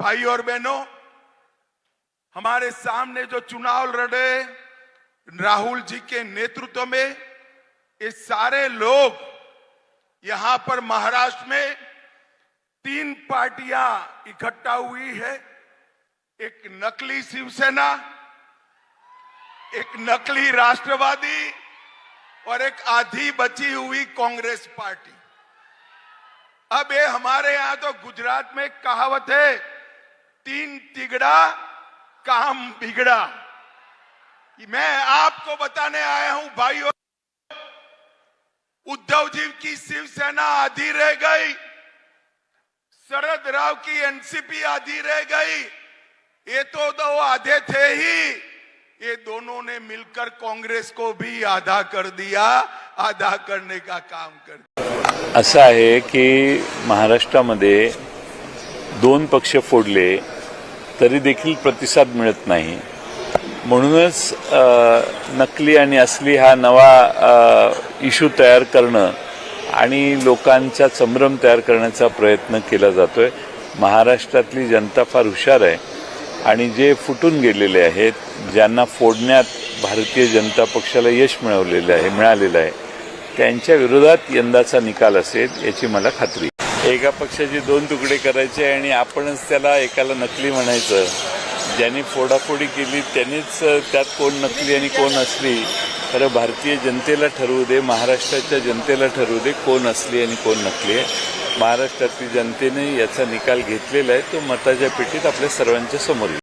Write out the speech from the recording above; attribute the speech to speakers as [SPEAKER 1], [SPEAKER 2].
[SPEAKER 1] भाई और बहनों, हमारे सामने जो चुनाव लड़े राहुल जी के नेतृत्व में, ये सारे लोग यहाँ पर महाराष्ट्र में तीन पार्टियाँ इकट्ठा हुई है। एक नकली शिवसेना, एक नकली राष्ट्रवादी और एक आधी बची हुई कांग्रेस पार्टी। अब ये हमारे यहाँ तो गुजरात में कहावत है तीन तिगड़ा, काम बिगड़ा। मैं आपको बताने आया हूँ, भाइयों, उद्धव जी की शिवसेना आधी रह गई, शरद राव की एनसीपी आधी रह गई। ये तो दो आधे थे ही। ये दोनों ने मिलकर कांग्रेस को भी आधा कर दिया, आधा करने का काम कर दिया।
[SPEAKER 2] असं आहे की महाराष्ट्रामध्ये दोन पक्ष फोडले तरी देखील प्रतिसाद मिळत नाही. म्हणूनच नकली आणि असली हा नवा इशू तयार करणं आणि लोकांचा संभ्रम तयार करण्याचा प्रयत्न केला जातोय. महाराष्ट्रातली जनता फार हुशार आहे आणि जे फुटून गेलेले आहेत ज्यांना फोडण्यात भारतीय जनता पक्षाला यश मिळवलेलं आहे मिळालेलं आहे त्यांच्या विरोधात यंदाचा निकाल असेल याची मला खात्री एका पक्षाचे दोन तुकडे करायचे आणि आपणच त्याला एकाला नकली म्हणायचं. ज्यांनी फोडाफोडी केली त्यांनीच त्यात कोण नकली आणि कोण असली. खरं भारतीय जनतेला ठरवू दे महाराष्ट्राच्या जनतेला ठरवू दे कोण असली आणि कोण नकली आहे. महाराष्ट्रातील जनतेने याचा निकाल घेतलेला आहे तो मताच्या पेटीत आपल्या सर्वांच्या समोर येईल.